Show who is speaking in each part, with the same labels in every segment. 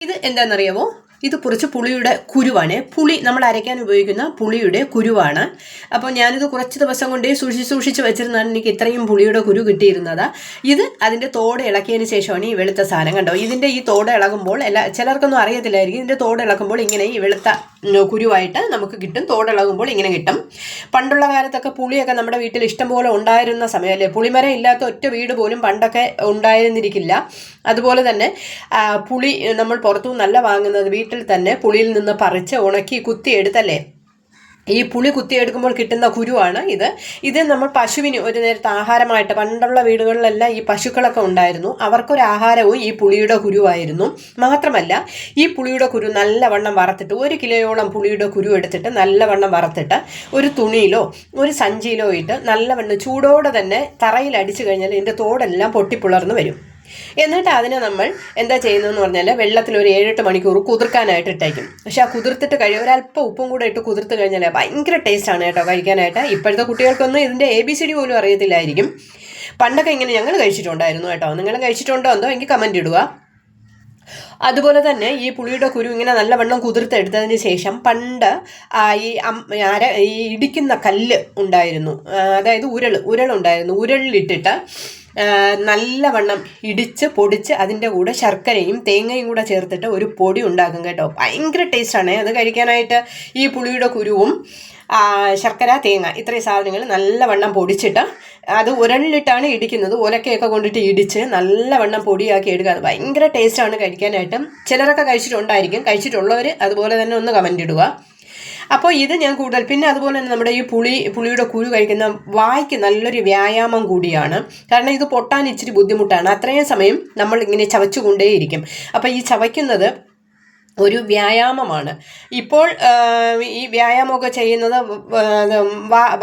Speaker 1: ഇത് എന്താണെന്നറിയാമോ ഇത് കുറച്ച് പുളിയുടെ കുരുവാണ്. പുളി നമ്മൾ അരയ്ക്കാൻ ഉപയോഗിക്കുന്ന പുളിയുടെ കുരുവാണ്. അപ്പോൾ ഞാനിത് കുറച്ച് ദിവസം കൊണ്ടേ സൂക്ഷിച്ച് സൂക്ഷിച്ച് വെച്ചിരുന്നാണ് എനിക്ക് ഇത്രയും പുളിയുടെ കുരു കിട്ടിയിരുന്നത്. ഇത് അതിന്റെ തോട് ഇളക്കിയതിന് ശേഷമാണ് ഈ വെളുത്ത സാധനം കണ്ടോ? ഇതിന്റെ ഈ തോട് ഇളകുമ്പോൾ എല്ലാ ചിലർക്കൊന്നും അറിയത്തില്ലായിരിക്കും. ഇതിന്റെ തോട് ഇളക്കുമ്പോൾ ഇങ്ങനെ ഈ വെളുത്ത കുരുവായിട്ട് നമുക്ക് കിട്ടും. തോട് ഇളകുമ്പോൾ ഇങ്ങനെ കിട്ടും. പണ്ടുള്ള കാലത്തൊക്കെ പുളിയൊക്കെ നമ്മുടെ വീട്ടിൽ ഇഷ്ടംപോലെ ഉണ്ടായിരുന്ന സമയമല്ലേ? പുളിമരം ഇല്ലാത്ത ഒറ്റ വീട് പോലും പണ്ടൊക്കെ ഉണ്ടായിരുന്നിരിക്കില്ല. അതുപോലെ തന്നെ പുളി നമ്മൾ പുറത്തു നല്ല വാങ്ങുന്നത്. വീട്ടിൽ തന്നെ പുളിയിൽ നിന്ന് പറിച്ച് ഉണക്കി കുത്തിയെടുത്തല്ലേ ഈ പുളി കുത്തിയെടുക്കുമ്പോൾ കിട്ടുന്ന കുരുവാണ് ഇത്. ഇത് നമ്മൾ പശുവിന് ഒരു നേരത്തെ ആഹാരമായിട്ട് പണ്ടുള്ള വീടുകളിലെല്ലാം ഈ പശുക്കളൊക്കെ ഉണ്ടായിരുന്നു. അവർക്കൊരു ആഹാരവും ഈ പുളിയുടെ കുരുവായിരുന്നു. മാത്രമല്ല ഈ പുളിയുടെ കുരു നല്ലവണ്ണം വറുത്തിട്ട് ഒരു കിലോയോളം പുളിയുടെ കുരു എടുത്തിട്ട് നല്ലവണ്ണം വറുത്തിട്ട് ഒരു തുണിയിലോ ഒരു സഞ്ചിയിലോ ഇട്ട് നല്ലവണ്ണം ചൂടോടെ തന്നെ തറയിൽ അടിച്ചു കഴിഞ്ഞാൽ ഇതിന്റെ തോടെല്ലാം പൊട്ടിപ്പിളർന്ന് വരും. എന്നിട്ട് അതിനെ നമ്മൾ എന്താ ചെയ്യുന്നതെന്ന് പറഞ്ഞാൽ വെള്ളത്തിൽ ഒരു ഏഴെട്ട് മണിക്കൂർ കുതിർക്കാനായിട്ട് ഇട്ടേക്കും. പക്ഷേ ആ കുതിർത്തിട്ട് കഴിയും ഒരല്പം ഉപ്പും കൂടെ ഇട്ട് കുതിർത്ത് കഴിഞ്ഞാൽ ഭയങ്കര ടേസ്റ്റാണ് കേട്ടോ കഴിക്കാനായിട്ട്. ഇപ്പോഴത്തെ കുട്ടികൾക്കൊന്നും ഇതിന്റെ എ ബി സി ഡി പോലും അറിയത്തില്ലായിരിക്കും. പണ്ടൊക്കെ ഇങ്ങനെ ഞങ്ങൾ കഴിച്ചിട്ടുണ്ടായിരുന്നു കേട്ടോ. നിങ്ങളും കഴിച്ചിട്ടുണ്ടോ എന്തോ എനിക്ക് കമന്റ് ഇടുക. അതുപോലെ തന്നെ ഈ പുളിയുടെ കുരു ഇങ്ങനെ നല്ലവണ്ണം കുതിർത്തെടുത്തതിന് ശേഷം പണ്ട് ഈ അര ഈ ഇടിക്കുന്ന കല്ല് ഉണ്ടായിരുന്നു. അതായത് ഉരൾ ഉരളുണ്ടായിരുന്നു. ഉരളിലിട്ടിട്ട് നല്ലവണ്ണം ഇടിച്ച് പൊടിച്ച് അതിന്റെ കൂടെ ശർക്കരയും തേങ്ങയും കൂടെ ചേർത്തിട്ട് ഒരു പൊടി ഉണ്ടാക്കും കേട്ടോ. ഭയങ്കര ടേസ്റ്റാണ്. അത് കഴിക്കാനായിട്ട് ഈ പുളിയുടെ കുരുവും ശർക്കര തേങ്ങ ഇത്രയും സാധനങ്ങൾ നല്ലവണ്ണം പൊടിച്ചിട്ട് അത് ഉരളിലിട്ടാണ് ഇടിക്കുന്നത്. ഉലക്കയൊക്കെ കൊണ്ടിട്ട് ഇടിച്ച് നല്ലവണ്ണം പൊടിയാക്കി എടുക്കുക. അത് ഭയങ്കര ടേസ്റ്റാണ് കഴിക്കാനായിട്ട്. ചിലരൊക്കെ കഴിച്ചിട്ടുണ്ടായിരിക്കും. കഴിച്ചിട്ടുള്ളവർ അതുപോലെ തന്നെ ഒന്ന് കമന്റ് ഇടുക. അപ്പോൾ ഇത് ഞാൻ കൂടുതൽ പിന്നെ അതുപോലെ തന്നെ നമ്മുടെ ഈ പുളി പുളിയുടെ കുരു കഴിക്കുന്ന വായ്ക്ക് നല്ലൊരു വ്യായാമം കൂടിയാണ്. കാരണം ഇത് പൊട്ടാൻ ഇച്ചിരി ബുദ്ധിമുട്ടാണ്. അത്രയും സമയം നമ്മൾ ഇങ്ങനെ ചവച്ചുകൊണ്ടേയിരിക്കും. അപ്പോൾ ഈ ചവയ്ക്കുന്നത് ഒരു വ്യായാമമാണ്. ഇപ്പോൾ ഈ വ്യായാമമൊക്കെ ചെയ്യുന്നത്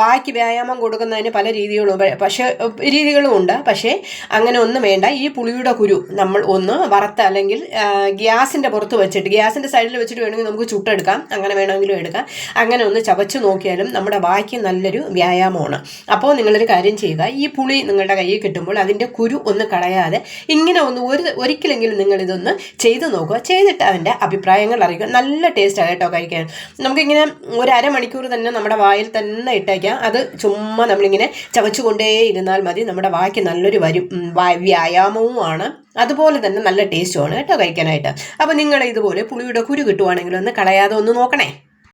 Speaker 1: വായ്ക്ക് വ്യായാമം കൊടുക്കുന്നതിന് പല രീതികളും പക്ഷേ രീതികളും ഉണ്ട്. പക്ഷേ അങ്ങനെ ഒന്നും വേണ്ട. ഈ പുളിയുടെ കുരു നമ്മൾ ഒന്ന് വറുത്ത് അല്ലെങ്കിൽ ഗ്യാസിന്റെ പുറത്ത് വെച്ചിട്ട് ഗ്യാസിന്റെ സൈഡിൽ വെച്ചിട്ട് വേണമെങ്കിൽ നമുക്ക് ചുട്ടെടുക്കാം. അങ്ങനെ വേണമെങ്കിലും എടുക്കാം. അങ്ങനെ ഒന്ന് ചവച്ച് നോക്കിയാലും നമ്മുടെ വായ്ക്ക് നല്ലൊരു വ്യായാമമാണ്. അപ്പോൾ നിങ്ങളൊരു കാര്യം ചെയ്യുക. ഈ പുളി നിങ്ങളുടെ കയ്യിൽ കിട്ടുമ്പോൾ അതിന്റെ കുരു ഒന്ന് കളയാതെ ഇങ്ങനെ ഒന്ന് ഒരു ഒരിക്കലെങ്കിലും നിങ്ങളിതൊന്ന് ചെയ്ത് നോക്കുക. ചെയ്തിട്ട് അതിന്റെ അഭിപ്രായങ്ങൾ അറിയിക്കുക. നല്ല ടേസ്റ്റാണ് കേട്ടോ കഴിക്കാൻ. നമുക്കിങ്ങനെ ഒരു അരമണിക്കൂർ തന്നെ നമ്മുടെ വായിൽ തന്നെ ഇട്ടേക്കാം. അത് ചുമ്മാ നമ്മളിങ്ങനെ ചവച്ചുകൊണ്ടേ ഇരുന്നാൽ മതി. നമ്മുടെ വായ്ക്ക് നല്ലൊരു വരും വ്യായാമവുമാണ് അതുപോലെ തന്നെ നല്ല ടേസ്റ്റുമാണ് കേട്ടോ കഴിക്കാനായിട്ട്. അപ്പോൾ നിങ്ങൾ ഇതുപോലെ പുളിയുടെ കുരു കിട്ടുവാണെങ്കിൽ ഒന്ന് കളയാതെ ഒന്ന് നോക്കണേ.